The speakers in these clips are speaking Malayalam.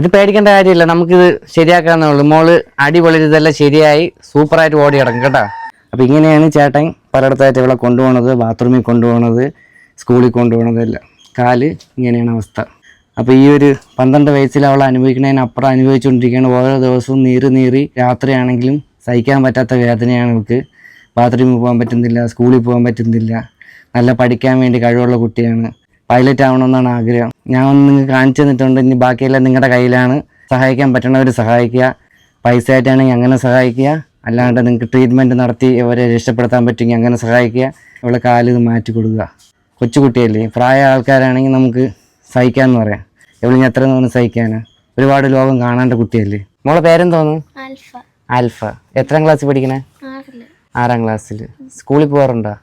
ഇത് പേടിക്കേണ്ട കാര്യമില്ല. നമുക്കിത് ശരിയാക്കാന്നേ ഉള്ളൂ. മോൾ അടിപൊളി ഇതെല്ലാം ശരിയായി സൂപ്പറായിട്ട് ഓടി കിടക്കും കേട്ടോ. അപ്പം ഇങ്ങനെയാണ് ചേട്ടൻ പലയിടത്തായിട്ട് ഇവിടെ കൊണ്ടുപോകണത് ബാത്റൂമിൽ കൊണ്ടുപോകണത് സ്കൂളിൽ കൊണ്ടുപോകണത് എല്ലാം. കാൽ ഇങ്ങനെയാണ് അവസ്ഥ. അപ്പോൾ ഈ ഒരു പന്ത്രണ്ട് വയസ്സിൽ അവൾ അനുഭവിക്കുന്നതിനപ്പുറം അനുഭവിച്ചുകൊണ്ടിരിക്കുകയാണ്. ഓരോ ദിവസവും നീറി നീറി രാത്രിയാണെങ്കിലും സഹിക്കാൻ പറ്റാത്ത വേദനയാണ് അവൾക്ക് ബാത്റൂമിൽ പോകാൻ പറ്റുന്നില്ല സ്കൂളിൽ പോകാൻ പറ്റുന്നില്ല. നല്ല പഠിക്കാൻ വേണ്ടി കഴിവുള്ള കുട്ടിയാണ്. പൈലറ്റ് ആവണമെന്നാണ് ആഗ്രഹം. ഞാൻ ഒന്ന് നിങ്ങൾക്ക് കാണിച്ചു തന്നിട്ടുണ്ട്. ഇനി ബാക്കിയെല്ലാം നിങ്ങളുടെ കയ്യിലാണ്. സഹായിക്കാൻ പറ്റണവർ സഹായിക്കുക. പൈസ ആയിട്ടാണെങ്കിൽ അങ്ങനെ സഹായിക്കുക. അല്ലാണ്ട് നിങ്ങൾക്ക് ട്രീറ്റ്മെന്റ് നടത്തി അവരെ രക്ഷപ്പെടുത്താൻ പറ്റുമെങ്കിൽ അങ്ങനെ സഹായിക്കുക. ഇവിടെ കാൽ മാറ്റി കൊടുക്കുക. കൊച്ചുകുട്ടിയല്ലേ? പ്രായ ആൾക്കാരാണെങ്കിൽ നമുക്ക് സഹിക്കാമെന്ന് പറയാം. ഇവളിനി എത്ര തോന്നുന്നു സഹിക്കാനാ? ഒരുപാട് ലോകം കാണാണ്ട കുട്ടിയല്ലേ? മോളെ പേരെന്തോന്നു? ആൽഫ. ആൽഫ. എത്രാം ക്ലാസ്സിൽ പഠിക്കണേ? ആറാം ക്ലാസ്സിൽ സ്കൂളിൽ പോകാറുണ്ടോ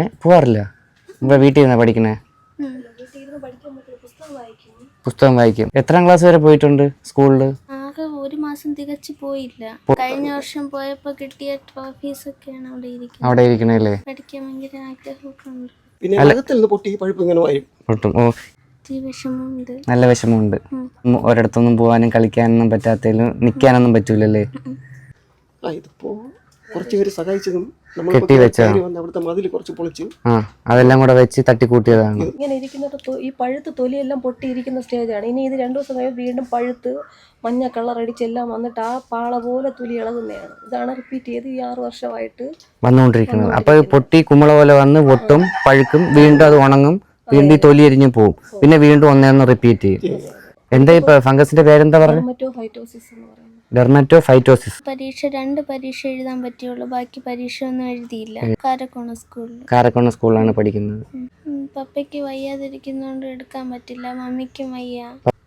ഏ? പോകാറില്ല ഇവിടെ വീട്ടിൽ നിന്നാ പഠിക്കണേ. പുസ്തകം വായിക്കും. എത്രാം ക്ലാസ് വരെ പോയിട്ടുണ്ട് സ്കൂളിൽ ആകെ ഒരു മാസം തികച്ചു പോയില്ല. കഴിഞ്ഞ വർഷം പോയപ്പോ കിട്ടിയ ട്രോഫീസ് ഒക്കെയാണ് അവിടെ ഇരിക്കുന്നത്. അവിടെ ഇരിക്കണല്ലേ? പഠിക്കാൻ ഭയങ്കര ആഗ്രഹമൊക്കെ ഉണ്ട്. പിന്നെ അകത്തിൽ നിന്ന് പൊട്ടി? പഴുപ്പ് ഇങ്ങനെ വരും ഒട്ടും ഓ നല്ല വിഷമമുണ്ട്. ഒരിടത്തൊന്നും പോകാനും കളിക്കാനൊന്നും പറ്റാത്തതിലും നിൽക്കാനൊന്നും പറ്റൂലല്ലേ? ഇതിപ്പോ കുറച്ച് പേര് സഹായിച്ചതും നമ്മൾ കെട്ടി. വന്ന് അവിടുത്തെ മതിൽ കുറച്ച് പൊളിച്ചു. ആ അതെല്ലാം കൂടെ വെച്ച് തട്ടിക്കൂട്ടിയതാണ്. ഇങ്ങനെ ഇരിക്കുന്നത് തൊ- ഈ പഴുത്ത് തൊലിയെല്ലാം പൊട്ടിയിരിക്കുന്ന സ്റ്റേജാണ്. ഇനി ഇത് രണ്ടു ദിവസം കഴിയുമ്പോൾ വീണ്ടും പഴുത്ത് മഞ്ഞ കളർ അടിച്ചെല്ലാം വന്നിട്ട് ആ പാള പോലെ തൊലി ഇളകുന്നതാണ്. ഇതാണ് റിപ്പീറ്റ് ചെയ്ത് ഈ ആറ് വർഷമായിട്ട് വന്നുകൊണ്ടിരിക്കുന്നത്. അപ്പൊ പൊട്ടി കുമ്മള പോലെ വന്ന് പൊട്ടും പഴുക്കും വീണ്ടും അത് ഉണങ്ങും വീണ്ടും ഈ തൊലി എരിഞ്ഞു പോവും. പിന്നെ വീണ്ടും ഒന്നേന്ന് റിപ്പീറ്റ് ചെയ്യും. എന്താ ഇപ്പൊ ഫംഗസിന്റെ പേരെന്താ പറഞ്ഞു? മറ്റോ ഫൈറ്റോസിസ് എന്ന് പറയുന്നത്. ഡെർമറ്റോ ഫൈറ്റോസിസ് പരീക്ഷ രണ്ട് പരീക്ഷ എഴുതാൻ പറ്റിയുള്ളൂ. ബാക്കി പരീക്ഷ ഒന്നും എഴുതിയില്ല കാരക്കോണ സ്കൂളിൽ കാരക്കോണ സ്കൂളിലാണ് പഠിക്കുന്നത്. പപ്പയ്ക്ക് വയ്യാതിരിക്കുന്നോണ്ട് എടുക്കാൻ പറ്റില്ല. മമ്മിക്കും വയ്യ.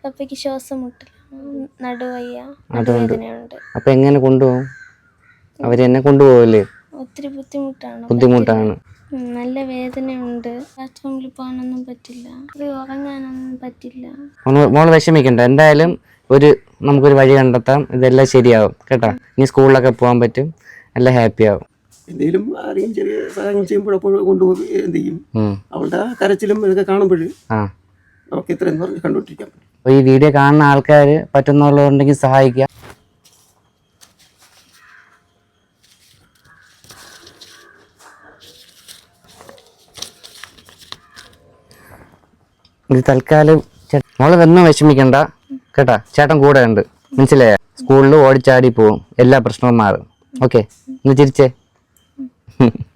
പപ്പയ്ക്ക് ശ്വാസം മുട്ടില്ല നടുവയ്യ അതുകൊണ്ട് അപ്പൊ എങ്ങനെ കൊണ്ടുപോകും? അവരെന്നെ കൊണ്ടുപോകല്ലേ ഒത്തിരി ബുദ്ധിമുട്ടാണ്. ബുദ്ധിമുട്ടാണ്. നല്ല വേദനയുണ്ട്. ബാത്റൂമിൽ പോകാനൊന്നും പറ്റില്ല. ഉറങ്ങാനൊന്നും പറ്റില്ല. മോൾ വിഷമിക്കണ്ട. എന്തായാലും ഒരു നമുക്കൊരു വഴി കണ്ടെത്താം. ഇതെല്ലാം ശരിയാവും. കേട്ടോ? ഇനി സ്കൂളിലൊക്കെ പോകാൻ പറ്റും. എല്ലാം ഹാപ്പി ആവും. എന്തെങ്കിലും ആരെങ്കിലും ചെറിയ സഹായങ്ങൾ ചെയ്യുമ്പോഴപ്പോഴും കൊണ്ടുപോയി എന്ത് ചെയ്യും? അവളുടെ കരച്ചിലും ഇതൊക്കെ കാണുമ്പോൾ ആ. നമുക്ക് ഇത്രയും പറഞ്ഞ് കണ്ടുപിടിക്കാം അപ്പോൾ ഈ വീഡിയോ കാണുന്ന ആൾക്കാർ പറ്റുന്നുള്ളതുണ്ടെങ്കിൽ സഹായിക്കുക ഇത് തൽക്കാലം മോൾ വന്നും വിഷമിക്കണ്ട. കേട്ടാ? ചേട്ടൻ കൂടെ ഉണ്ട്. മനസ്സിലായ? സ്കൂളിൽ ഓടിച്ചാടി പോവും. എല്ലാ പ്രശ്നവും മാറും. ഓക്കെ. ഒന്ന് ചിരിച്ചേ.